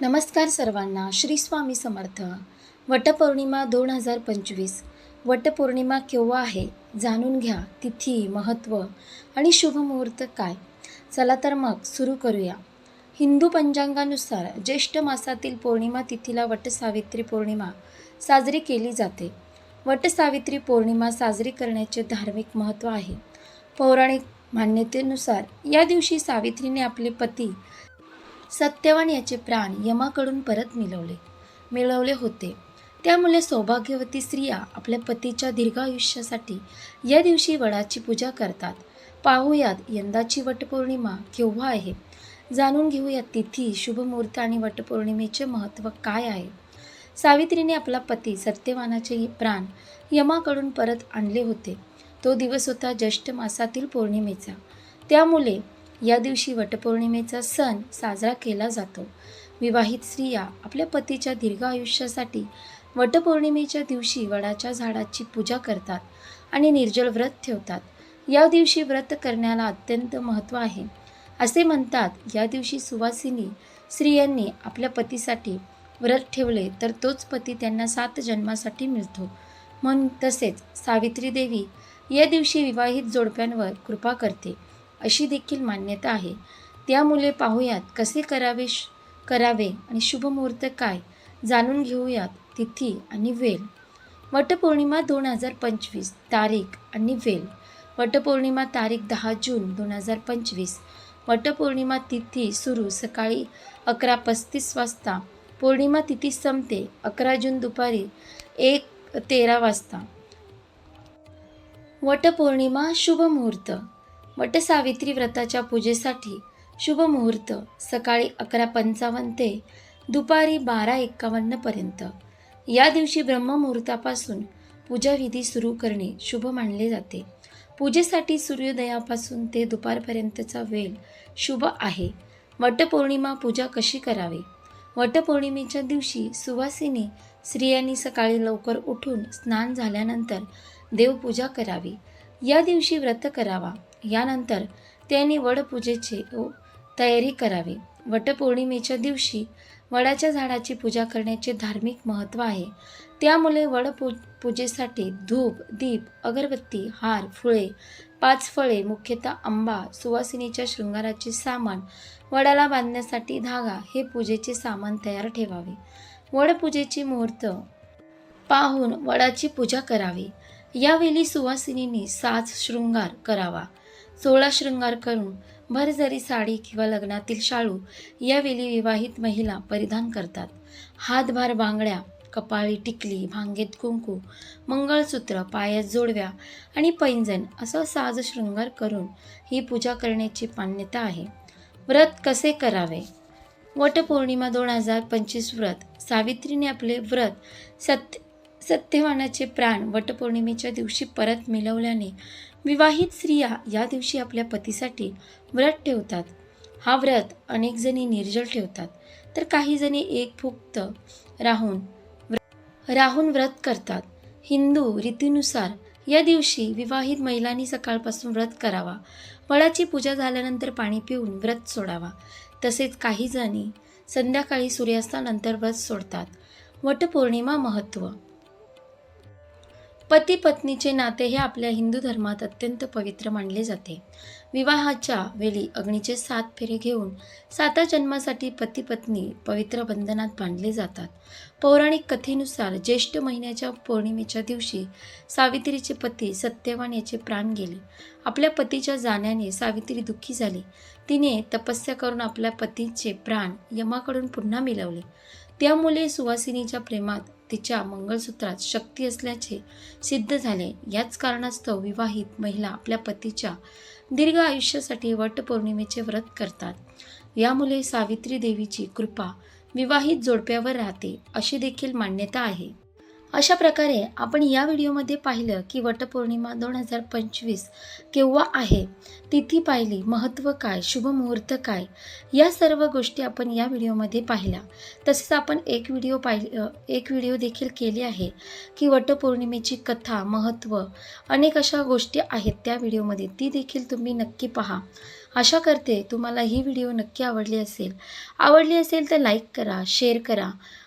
नमस्कार सर्वांना श्री स्वामी समर्थ. वटपौर्णिमा दोन हजार पंचवीस. वटपौर्णिमा केव्हा आहे जाणून घ्या. तिथी महत्त्व आणि शुभ मुहूर्त काय? चला तर मग सुरू करूया. हिंदू पंचांगानुसार ज्येष्ठ मासातील पौर्णिमा तिथीला वटसावित्री पौर्णिमा साजरी केली जाते. वटसावित्री पौर्णिमा साजरी करण्याचे धार्मिक महत्त्व आहे. पौराणिक मान्यतेनुसार या दिवशी सावित्रीने आपले पती सत्यवान याचे प्राण यमाकडून परत मिळवले. मिळवले होते. त्यामुळे सौभाग्यवती स्त्रिया आपल्या पतीच्या दीर्घायुष्यासाठी या दिवशी वडाची पूजा करतात. पाहूयात यंदाची वटपौर्णिमा केव्हा आहे? जाणून घेऊयात तिथी शुभमुहूर्त आणि वटपौर्णिमेचे महत्त्व काय आहे? सावित्रीने आपला पती सत्यवानाचे प्राण यमाकडून परत आणले होते. तो दिवस होता ज्येष्ठ मासातील पौर्णिमेचा. त्यामुळे या दिवशी वटपौर्णिमेचा सण साजरा केला जातो. विवाहित स्त्रिया आपल्या पतीच्या दीर्घ आयुष्यासाठी वटपौर्णिमेच्या दिवशी वडाच्या झाडाची पूजा करतात आणि निर्जल व्रत ठेवतात. या दिवशी व्रत करण्याला अत्यंत महत्त्व आहे. असे म्हणतात या दिवशी सुवासिनी स्त्रियांनी आपल्या पतीसाठी व्रत ठेवले तर तोच पती त्यांना सात जन्मासाठी मिळतो. म्हणून तसेच सावित्री देवी या दिवशी विवाहित जोडप्यांवर कृपा करते. अशी देखील मान्यता आहे. त्यामुळे पाहूयात कसे करावे श- करावे आणि शुभ मुहूर्त काय जाणून घेऊयात तिथी आणि वेल वटपौर्णिमा दोन हजार पंचवीस तारीख आणि वेल वटपौर्णिमा तारीख दहा जून दोन हजार पंचवीस. वटपौर्णिमा तिथी सुरू सकाळी अकरा पस्तीस वाजता. पौर्णिमा तिथी संपते अकरा जून दुपारी एक तेरा वाजता. वटपौर्णिमा शुभ मुहूर्त वटसावित्री व्रताच्या पूजेसाठी शुभ मुहूर्त सकाळी अकरा पंचावन्न ते दुपारी बारा एक्कावन्नपर्यंत या दिवशी ब्रह्ममुहूर्तापासून पूजाविधी सुरू करणे शुभ मानले जाते. पूजेसाठी सूर्योदयापासून ते दुपारपर्यंतचा वेळ शुभ आहे. वटपौर्णिमा पूजा कशी करावी? वटपौर्णिमेच्या दिवशी सुवासिनी स्त्रियांनी सकाळी लवकर उठून स्नान झाल्यानंतर देवपूजा करावी. या दिवशी व्रत करावा. यानंतर त्यांनी वडपूजेची तयारी करावी. वटपौर्णिमेच्या दिवशी वडाच्या झाडाची पूजा करण्याचे धार्मिक महत्त्व आहे. त्यामुळे वडपू पूजेसाठी धूप दीप अगरबत्ती हार फुळे पाच फळे मुख्यतः आंबा सुवासिनीच्या शृंगाराचे सामान वडाला बांधण्यासाठी धागा हे पूजेचे सामान तयार ठेवावे. वडपूजेची मुहूर्त पाहून वडाची पूजा करावी. यावेळी सुवासिनीने साज शृंगार करावा. सोळा शृंगार करून भरजरी साडी किंवा लग्नातील शाळू यावेळी विवाहित महिला परिधान करतात. हातभार बांगड्या कपाळी टिकली भांगेत कुंकू मंगळसूत्र पायात जोडव्या आणि पैंजण असं साज शृंगार करून ही पूजा करण्याची मान्यता आहे. व्रत कसे करावे? वटपौर्णिमा दोन हजार पंचवीस व्रत. सावित्रीने आपले व्रत सत्य सत्यवानाचे प्राण वटपौर्णिमेच्या दिवशी परत मिळवल्याने विवाहित स्त्रिया या दिवशी आपल्या पतीसाठी व्रत ठेवतात. हा व्रत अनेक जणी निर्जल ठेवतात. तर काही जणी एक फुक्त राहून राहून व्रत करतात. हिंदू रीतीनुसार या दिवशी विवाहित महिलांनी सकाळपासून व्रत करावा. फळाची पूजा झाल्यानंतर पाणी पिऊन व्रत सोडावा. तसेच काही जणी संध्याकाळी सूर्यास्तानंतर व्रत सोडतात. वटपौर्णिमा महत्त्व पती पत्नीचे नाते हे आपल्या हिंदू धर्मात अत्यंत पवित्र मानले जाते. विवाहाच्या वेळी अग्नीचे सात फेरे घेऊन साता जन्मासाठी पती पत्नी पवित्र बंधनात बांधले जातात. पौराणिक कथेनुसार ज्येष्ठ महिन्याच्या पौर्णिमेच्या दिवशी सावित्रीचे पती सत्यवान याचे प्राण गेले. आपल्या पतीच्या जाण्याने सावित्री दुःखी झाली. तिने तपस्या करून आपल्या पतीचे प्राण यमाकडून पुन्हा मिळवले. त्यामुळे सुवासिनीच्या प्रेमात तिच्या मंगळसूत्रात शक्ती असल्याचे सिद्ध झाले. याच कारणास्तव विवाहित महिला आपल्या पतीच्या दीर्घ आयुष्यासाठी वटपौर्णिमेचे व्रत करतात. यामुळे सावित्री देवीची कृपा विवाहित जोडप्यावर राहते अशी देखील मान्यता आहे. अशा प्रकारे आपण या व्हिडिओमध्ये पाहिलं की वटपौर्णिमा दोन हजार पंचवीस केव्हा आहे तिथी पाहिली महत्त्व काय शुभ मुहूर्त काय या सर्व गोष्टी आपण या व्हिडिओमध्ये पाहिल्या. तसेच आपण एक व्हिडिओ पाहि एक व्हिडिओ देखील केली आहे की वटपौर्णिमेची कथा महत्त्व अनेक अशा गोष्टी आहेत त्या व्हिडिओमध्ये. ती देखील तुम्ही नक्की पहा. आशा करते तुम्हाला ही व्हिडिओ नक्की आवडली असेल. आवडली असेल तर लाईक करा शेअर करा